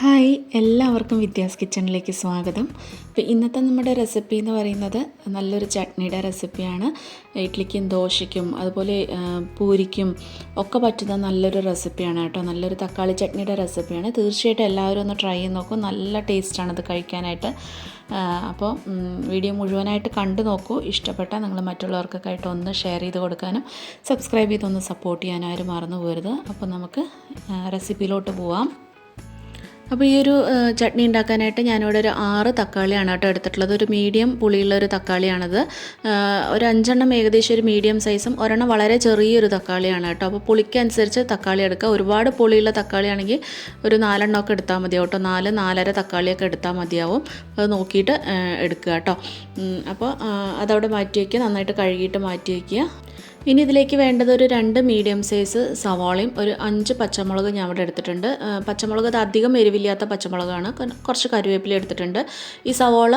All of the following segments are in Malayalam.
ഹായ് എല്ലാവർക്കും വിദ്യാസ് കിച്ചണിലേക്ക് സ്വാഗതം. അപ്പോൾ ഇന്നത്തെ നമ്മുടെ റെസിപ്പി എന്ന് പറയുന്നത് നല്ലൊരു ചട്നിയുടെ റെസിപ്പിയാണ് ഇഡ്ലിക്കും ദോശയ്ക്കും അതുപോലെ പൂരിക്കും ഒക്കെ പറ്റുന്ന നല്ലൊരു റെസിപ്പിയാണ് കേട്ടോ. നല്ലൊരു തക്കാളി ചട്നിയുടെ റെസിപ്പിയാണ് തീർച്ചയായിട്ടും എല്ലാവരും ഒന്ന് ട്രൈ ചെയ്ത് നോക്കൂ. നല്ല ടേസ്റ്റാണ് ഇത് കഴിക്കാനായിട്ട്. അപ്പോൾ വീഡിയോ മുഴുവനായിട്ട് കണ്ടു നോക്കൂ. ഇഷ്ടപ്പെട്ടാൽ നിങ്ങൾ മറ്റുള്ളവർക്കൊക്കെ ആയിട്ട് ഒന്ന് ഷെയർ ചെയ്ത് കൊടുക്കാനും സബ്സ്ക്രൈബ് ചെയ്തൊന്ന് സപ്പോർട്ട് ചെയ്യാനും ആരും മറന്നു പോരുത്. അപ്പോൾ നമുക്ക് റെസിപ്പിയിലോട്ട് പോവാം. അപ്പോൾ ഈ ഒരു ചട്നി ഉണ്ടാക്കാനായിട്ട് ഞാനിവിടെ ഒരു ആറ് തക്കാളിയാണ് കേട്ടോ എടുത്തിട്ടുള്ളത്. ഒരു മീഡിയം പുളിയുള്ള ഒരു തക്കാളിയാണത്. ഒരു അഞ്ചെണ്ണം ഏകദേശം ഒരു മീഡിയം സൈസും ഒരെണ്ണം വളരെ ചെറിയൊരു തക്കാളിയാണ് കേട്ടോ. അപ്പോൾ പുളിക്കനുസരിച്ച് തക്കാളി എടുക്കുക. ഒരുപാട് പുളിയുള്ള തക്കാളിയാണെങ്കിൽ ഒരു നാലെണ്ണമൊക്കെ എടുത്താൽ മതിയാവും കേട്ടോ. നാല് നാലര തക്കാളിയൊക്കെ എടുത്താൽ മതിയാവും. അത് നോക്കിയിട്ട് എടുക്കുക കേട്ടോ. അപ്പോൾ അതവിടെ മാറ്റി വയ്ക്കുക. നന്നായിട്ട് കഴുകിയിട്ട് മാറ്റി വയ്ക്കുക. ഇനി ഇതിലേക്ക് വേണ്ടത് ഒരു രണ്ട് മീഡിയം സൈസ് സവാളയും ഒരു അഞ്ച് പച്ചമുളക് ഞാൻ ഇവിടെ എടുത്തിട്ടുണ്ട്. പച്ചമുളക് അത് അധികം എരിവില്ലാത്ത പച്ചമുളകാണ്. കുറച്ച് കറിവേപ്പില എടുത്തിട്ടുണ്ട്. ഈ സവാള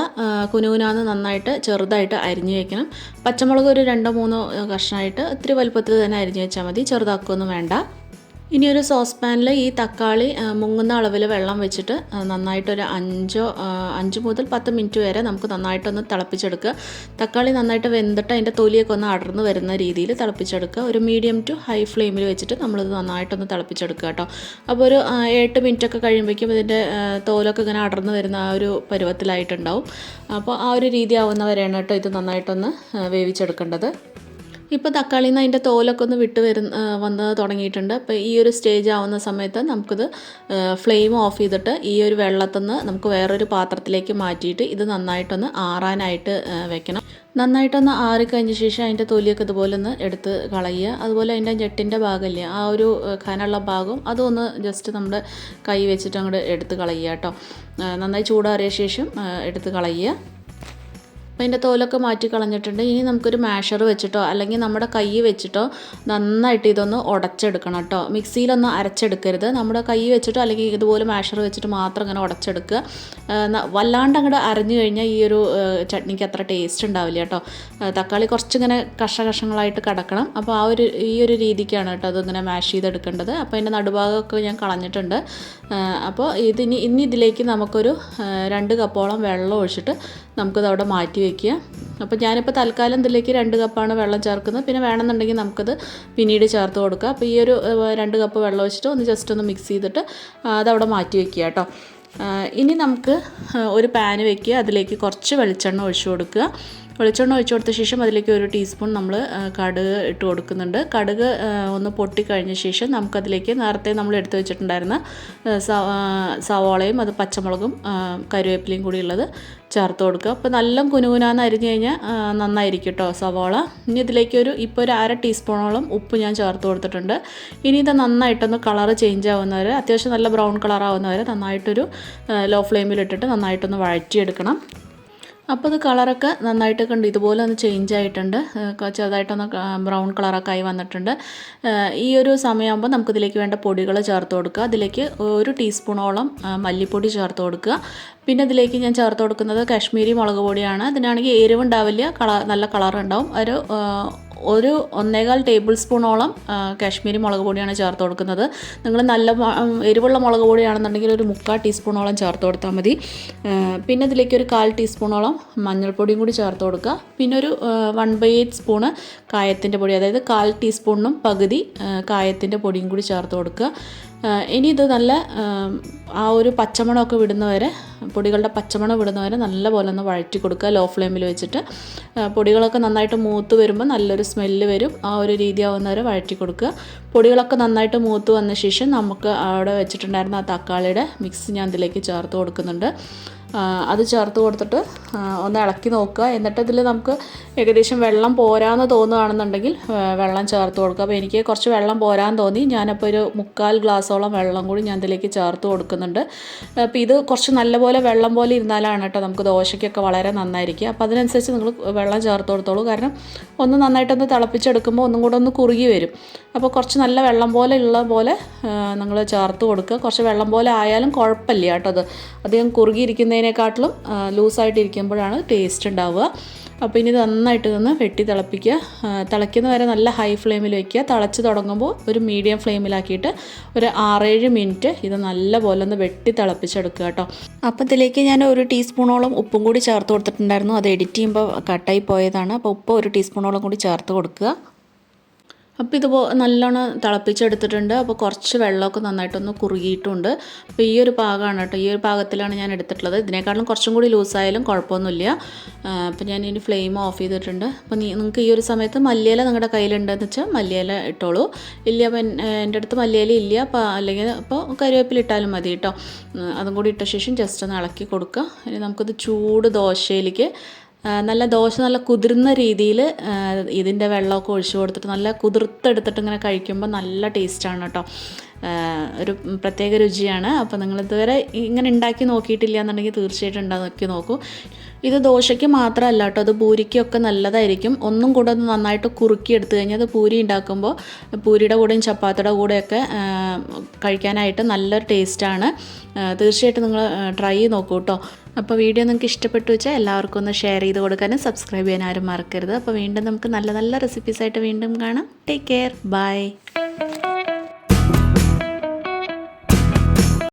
കുനുകുനാന്ന് നന്നായിട്ട് ചെറുതായിട്ട് അരിഞ്ഞു വയ്ക്കണം പച്ചമുളക് ഒരു രണ്ടോ മൂന്നോ കഷ്ണമായിട്ട് ഇത്തിരി വലുപ്പത്തിൽ തന്നെ അരിഞ്ഞു വെച്ചാൽ മതി. ചെറുതാക്കുകയൊന്നും വേണ്ട. ഇനി ഒരു സോസ് പാനിൽ ഈ തക്കാളി മുങ്ങുന്ന അളവിൽ വെള്ളം വെച്ചിട്ട് നന്നായിട്ട് നന്നായിട്ടൊരു അഞ്ചോ അഞ്ച് മുതൽ പത്ത് മിനിറ്റ് വരെ നമുക്ക് നന്നായിട്ടൊന്ന് തിളപ്പിച്ചെടുക്കുക. തക്കാളി നന്നായിട്ട് വെന്തിട്ട് അതിന്റെ തൊലിയൊക്കെ ഒന്ന് അടർന്ന് വരുന്ന രീതിയിൽ തിളപ്പിച്ചെടുക്കുക. ഒരു മീഡിയം ടു ഹൈ ഫ്ലെയിമിൽ വെച്ചിട്ട് നമ്മളിത് നന്നായിട്ടൊന്ന് തിളപ്പിച്ചെടുക്കുക കേട്ടോ. അപ്പോൾ ഒരു എട്ട് മിനിറ്റ് ഒക്കെ കഴിയുമ്പോഴേക്കും ഇതിന്റെ തോലൊക്കെ ഇങ്ങനെ അടർന്ന് വരുന്ന ആ ഒരു പരുവത്തിലായിട്ടുണ്ടാവും. അപ്പോൾ ആ ഒരു രീതി ആവുന്നവരെയാണ് കേട്ടോ ഇത് നന്നായിട്ടൊന്ന് വേവിച്ചെടുക്കേണ്ടത്. ഇപ്പോൾ തക്കാളിയിൽ നിന്ന് അതിന്റെ തോലൊക്കെ ഒന്ന് വിട്ട് വരുന്ന വന്ന് തുടങ്ങിയിട്ടുണ്ട്. അപ്പോൾ ഈ ഒരു സ്റ്റേജ് ആവുന്ന സമയത്ത് നമുക്കിത് ഫ്ലെയിം ഓഫ് ചെയ്തിട്ട് ഈ ഒരു വെള്ളത്തിൽ നിന്ന് നമുക്ക് വേറൊരു പാത്രത്തിലേക്ക് മാറ്റിയിട്ട് ഇത് നന്നായിട്ടൊന്ന് ആറാനായിട്ട് വെക്കണം. നന്നായിട്ടൊന്ന് ആറിക്കഴിഞ്ഞ ശേഷം അതിന്റെ തൊലിയൊക്കെ ഇതുപോലെ ഒന്ന് എടുത്ത് കളയുക. അതുപോലെ അതിന്റെ ഞെട്ടിന്റെ ഭാഗമില്ലേ ആ ഒരു കനുള്ള ഭാഗം അതൊന്ന് ജസ്റ്റ് നമ്മുടെ കൈ വെച്ചിട്ട് അങ്ങോട്ട് എടുത്ത് കളയുക കേട്ടോ. നന്നായി ചൂടാറിയ ശേഷം എടുത്ത് കളയുക. അതിന്റെ തോലൊക്കെ മാറ്റി കളഞ്ഞിട്ടുണ്ട്. ഇനി നമുക്കൊരു മാഷർ വെച്ചിട്ടോ അല്ലെങ്കിൽ നമ്മുടെ കൈ വെച്ചിട്ടോ നന്നായിട്ട് ഇതൊന്ന് ഉടച്ചെടുക്കണം കേട്ടോ. മിക്സിയിലൊന്ന് അരച്ചെടുക്കരുത്. നമ്മുടെ കൈ വെച്ചിട്ടോ അല്ലെങ്കിൽ ഇതുപോലെ മാഷർ വെച്ചിട്ട് മാത്രം ഇങ്ങനെ ഉടച്ചെടുക്കുക. വല്ലാണ്ട് അങ്ങോട്ട് അരഞ്ഞു കഴിഞ്ഞാൽ ഈ ഒരു ചട്നിക്ക് അത്ര ടേസ്റ്റ് ഉണ്ടാവില്ല കേട്ടോ. തക്കാളി കുറച്ചിങ്ങനെ കഷകഷങ്ങളായിട്ട് കടക്കണം. അപ്പോൾ ആ ഒരു ഈ ഒരു രീതിക്കാണ് കേട്ടോ അതിങ്ങനെ മാഷ് ചെയ്തെടുക്കേണ്ടത്. അപ്പോൾ അതിന്റെ നടുഭാഗമൊക്കെ ഞാൻ കളഞ്ഞിട്ടുണ്ട്. അപ്പോൾ ഇതിനി ഇനി ഇതിലേക്ക് നമുക്കൊരു രണ്ട് കപ്പോളം വെള്ളം ഒഴിച്ചിട്ട് നമുക്കത് അവിടെ മാറ്റി വയ്ക്കുക അപ്പോൾ ഞാനിപ്പോൾ തൽക്കാലം ഇതിലേക്ക് രണ്ട് കപ്പാണ് വെള്ളം ചേർക്കുന്നത്. പിന്നെ വേണമെന്നുണ്ടെങ്കിൽ നമുക്കത് പിന്നീട് ചേർത്ത് കൊടുക്കുക അപ്പോൾ ഈ ഒരു രണ്ട് കപ്പ് വെള്ളം ഒഴിച്ചിട്ട് ഒന്ന് ജസ്റ്റ് ഒന്ന് മിക്സ് ചെയ്തിട്ട് അതവിടെ മാറ്റി വയ്ക്കുക കേട്ടോ. ഇനി നമുക്ക് ഒരു പാന് വെക്കുക. അതിലേക്ക് കുറച്ച് വെളിച്ചെണ്ണ ഒഴിച്ചു കൊടുക്കുക. വെളിച്ചെണ്ണ ഒഴിച്ചു കൊടുത്ത ശേഷം അതിലേക്ക് ഒരു ടീസ്പൂൺ നമ്മൾ കടുക് ഇട്ട് കൊടുക്കുന്നുണ്ട്. കടുക് ഒന്ന് പൊട്ടിക്കഴിഞ്ഞ ശേഷം നമുക്കതിലേക്ക് നേരത്തെ നമ്മൾ എടുത്തു വെച്ചിട്ടുണ്ടായിരുന്ന സവാളയും അത് പച്ചമുളകും കരുവേപ്പിലയും കൂടി ഉള്ളത് ചേർത്ത് കൊടുക്കുക. അപ്പോൾ നല്ല കുനുകുനാന്ന് അരിഞ്ഞു കഴിഞ്ഞാൽ നന്നായിരിക്കും കേട്ടോ സവാള. ഇനി ഇതിലേക്ക് ഒരു ഇപ്പോൾ ഒരു അര ടീസ്പൂണോളം ഉപ്പ് ഞാൻ ചേർത്ത് കൊടുത്തിട്ടുണ്ട്. ഇനി ഇത് നന്നായിട്ടൊന്ന് കളറ് ചേഞ്ച് ആവുന്നവരെ അത്യാവശ്യം നല്ല ബ്രൗൺ കളർ ആവുന്നവരെ നന്നായിട്ടൊരു ലോ ഫ്ലെയിമിൽ ഇട്ടിട്ട് നന്നായിട്ടൊന്ന് വഴറ്റിയെടുക്കണം. അപ്പോൾ അത് കളറൊക്കെ നന്നായിട്ട് കണ്ട് ഇതുപോലെ ഒന്ന് ചേഞ്ച് ആയിട്ടുണ്ട്. ചെറുതായിട്ടൊന്ന് ബ്രൗൺ കളറൊക്കെ ആയി വന്നിട്ടുണ്ട്. ഈ ഒരു സമയമാകുമ്പോൾ നമുക്കിതിലേക്ക് വേണ്ട പൊടികൾ ചേർത്ത് കൊടുക്കുക. അതിലേക്ക് ഒരു ടീസ്പൂണോളം മല്ലിപ്പൊടി ചേർത്ത് കൊടുക്കുക. പിന്നെ ഇതിലേക്ക് ഞാൻ ചേർത്ത് കൊടുക്കുന്നത് കാശ്മീരി മുളക് പൊടിയാണ്. അതിനാണെങ്കിൽ എരിവുണ്ടാവില്ല കള നല്ല കളറുണ്ടാവും. ഒരു ഒരു ഒന്നേകാൽ ടേബിൾ സ്പൂണോളം കാശ്മീരി മുളക് പൊടിയാണ് ചേർത്ത് കൊടുക്കുന്നത്. നിങ്ങൾ നല്ല എരിവുള്ള മുളക് പൊടിയാണെന്നുണ്ടെങ്കിൽ ഒരു മുക്കാൽ ടീസ്പൂണോളം ചേർത്ത് കൊടുത്താൽ മതി. പിന്നെ ഇതിലേക്ക് ഒരു കാൽ ടീസ്പൂണോളം മഞ്ഞൾപ്പൊടിയും കൂടി ചേർത്ത് കൊടുക്കുക. പിന്നെ ഒരു വൺ ബൈ എയ്റ്റ് സ്പൂണ് കായത്തിന്റെ പൊടി അതായത് കാൽ ടീസ്പൂണിനും പകുതി കായത്തിന്റെ പൊടിയും കൂടി ചേർത്ത് കൊടുക്കുക. ഇനി ഇത് നല്ല ആ, ഒരു പച്ചമണമൊക്കെ വിടുന്നവരെ പൊടികളുടെ പച്ചമണം വിടുന്നവരെ നല്ലപോലെ ഒന്ന് വഴറ്റി കൊടുക്കുക ലോ ഫ്ലെയിമിൽ വെച്ചിട്ട് പൊടികളൊക്കെ നന്നായിട്ട് മൂത്ത് വരുമ്പോൾ നല്ലൊരു സ്മെല്ല് വരും. ആ ഒരു രീതി ആവുന്നവരെ വഴറ്റി കൊടുക്കുക. പൊടികളൊക്കെ നന്നായിട്ട് മൂത്ത് വന്ന ശേഷം നമുക്ക് അവിടെ വെച്ചിട്ടുണ്ടായിരുന്ന ആ തക്കാളിയുടെ മിക്സ് ഞാൻ ഇതിലേക്ക് ചേർത്ത് കൊടുക്കുന്നുണ്ട്. അത് ചേർത്ത് കൊടുത്തിട്ട് ഒന്ന് ഇളക്കി നോക്കുക. എന്നിട്ട് ഇതിൽ നമുക്ക് ഏകദേശം വെള്ളം പോരാന്ന് തോന്നുകയാണെന്നുണ്ടെങ്കിൽ വെള്ളം ചേർത്ത് കൊടുക്കുക. അപ്പോൾ എനിക്ക് കുറച്ച് വെള്ളം പോരാൻ തോന്നി. ഞാനപ്പോൾ ഒരു മുക്കാൽ ഗ്ലാസോളം വെള്ളം കൂടി ഞാൻ ഇതിലേക്ക് ചേർത്ത് കൊടുക്കുന്നുണ്ട്. അപ്പോൾ ഇത് കുറച്ച് നല്ലപോലെ വെള്ളം പോലെ ഇരുന്നാലാണ് കേട്ടോ നമുക്ക് ദോശയ്ക്കൊക്കെ വളരെ നന്നായിരിക്കുക. അപ്പോൾ അതിനനുസരിച്ച് നിങ്ങൾ വെള്ളം ചേർത്ത് കൊടുത്തോളൂ. കാരണം ഒന്ന് നന്നായിട്ടൊന്ന് തിളപ്പിച്ചെടുക്കുമ്പോൾ ഒന്നും കൂടെ ഒന്ന് കുറുകി വരും. അപ്പോൾ കുറച്ച് നല്ല വെള്ളം പോലെ ഉള്ള പോലെ നിങ്ങൾ ചേർത്ത് കൊടുക്കുക. കുറച്ച് വെള്ളം പോലെ ആയാലും കുഴപ്പമില്ല കേട്ടോ അത്. അധികം കുറുകിയിരിക്കുന്നതിനെക്കാട്ടിലും ലൂസായിട്ട് ഇരിക്കുമ്പോഴാണ് ടേസ്റ്റ് ഉണ്ടാവുക. അപ്പോൾ ഇനി നന്നായിട്ട് നിന്ന് വെട്ടി തിളപ്പിക്കുക. തിളയ്ക്കുന്ന വരെ നല്ല ഹൈ ഫ്ലെയിമിൽ വയ്ക്കുക തിളച്ച് തുടങ്ങുമ്പോൾ ഒരു മീഡിയം ഫ്ലെയിമിലാക്കിയിട്ട് ഒരു ആറേഴ് മിനിറ്റ് ഇത് നല്ല പോലെ ഒന്ന് വെട്ടി തിളപ്പിച്ചെടുക്കുക കേട്ടോ. അപ്പോൾ ഇതിലേക്ക് ഞാൻ ഒരു ടീസ്പൂണോളം ഉപ്പും കൂടി ചേർത്ത് കൊടുത്തിട്ടുണ്ടായിരുന്നു. അത് എഡിറ്റ് ചെയ്യുമ്പോൾ കട്ടായി പോയതാണ്. അപ്പോൾ ഉപ്പ് ഒരു ടീസ്പൂണോളം കൂടി ചേർത്ത് കൊടുക്കുക. അപ്പോൾ ഇത് നല്ലോണം തിളപ്പിച്ചെടുത്തിട്ടുണ്ട്. അപ്പോൾ കുറച്ച് വെള്ളമൊക്കെ നന്നായിട്ടൊന്ന് കുറുകിയിട്ടുണ്ട്. അപ്പോൾ ഈ ഒരു പാകമാണ് കേട്ടോ. ഈ ഒരു പാകത്തിലാണ് ഞാൻ എടുത്തിട്ടുള്ളത്. ഇതിനേക്കാളും കുറച്ചും കൂടി ലൂസായാലും കുഴപ്പമൊന്നുമില്ല. അപ്പോൾ ഞാൻ ഇനി ഫ്ലെയിം ഓഫ് ചെയ്തിട്ടുണ്ട്. അപ്പോൾ നിങ്ങൾക്ക് ഈ ഒരു സമയത്ത് മല്ലിയില നിങ്ങളുടെ കയ്യിലുണ്ടെന്ന് വെച്ചാൽ മല്ലിയില ഇട്ടോളൂ. ഇല്ല അപ്പം എന്റെ അടുത്ത് മല്ലിയില ഇല്ല. അപ്പോൾ അല്ലെങ്കിൽ അപ്പോൾ കറിവേപ്പില ഇട്ടാലും മതി കേട്ടോ. അതും കൂടി ഇട്ട ശേഷം ജസ്റ്റ് ഒന്ന് ഇളക്കി കൊടുക്കുക. ഇനി നമുക്കിത് ചൂട് ദോശയിലേക്ക് നല്ല ദോശ നല്ല കുതിർന്ന രീതിയിൽ ഇതിന്റെ വെള്ളമൊക്കെ ഒഴിച്ചു കൊടുത്തിട്ട് നല്ല കുതിർത്തെടുത്തിട്ട് ഇങ്ങനെ കഴിക്കുമ്പോൾ നല്ല ടേസ്റ്റാണ് കേട്ടോ. ഒരു പ്രത്യേക രുചിയാണ്. അപ്പോൾ നിങ്ങൾ ഇതുവരെ ഇങ്ങനെ ഉണ്ടാക്കി നോക്കിയിട്ടില്ല എന്നുണ്ടെങ്കിൽ തീർച്ചയായിട്ടും ഉണ്ടാക്കി നോക്കൂ. ഇത് ദോശയ്ക്ക് മാത്രമല്ല കേട്ടോ അത് പൂരിക്കൊക്കെ നല്ലതായിരിക്കും. ഒന്നും കൂടെ ഒന്ന് നന്നായിട്ട് കുറുക്കി എടുത്തു കഴിഞ്ഞാൽ അത് പൂരി ഉണ്ടാക്കുമ്പോൾ പൂരിയുടെ കൂടെയും ചപ്പാത്തിയുടെ കൂടെയൊക്കെ കഴിക്കാനായിട്ട് നല്ലൊരു ടേസ്റ്റാണ്. തീർച്ചയായിട്ടും നിങ്ങൾ ട്രൈ ചെയ്ത് നോക്കൂ കേട്ടോ. അപ്പോൾ വീഡിയോ നിങ്ങൾക്ക് ഇഷ്ടപ്പെട്ടു വെച്ചാൽ എല്ലാവർക്കും ഒന്ന് ഷെയർ ചെയ്ത് കൊടുക്കാനും സബ്സ്ക്രൈബ് ചെയ്യാൻ ആരും മറക്കരുത്. അപ്പോൾ വീണ്ടും നമുക്ക് നല്ല നല്ല റെസിപ്പീസായിട്ട് വീണ്ടും കാണാം. Take care bye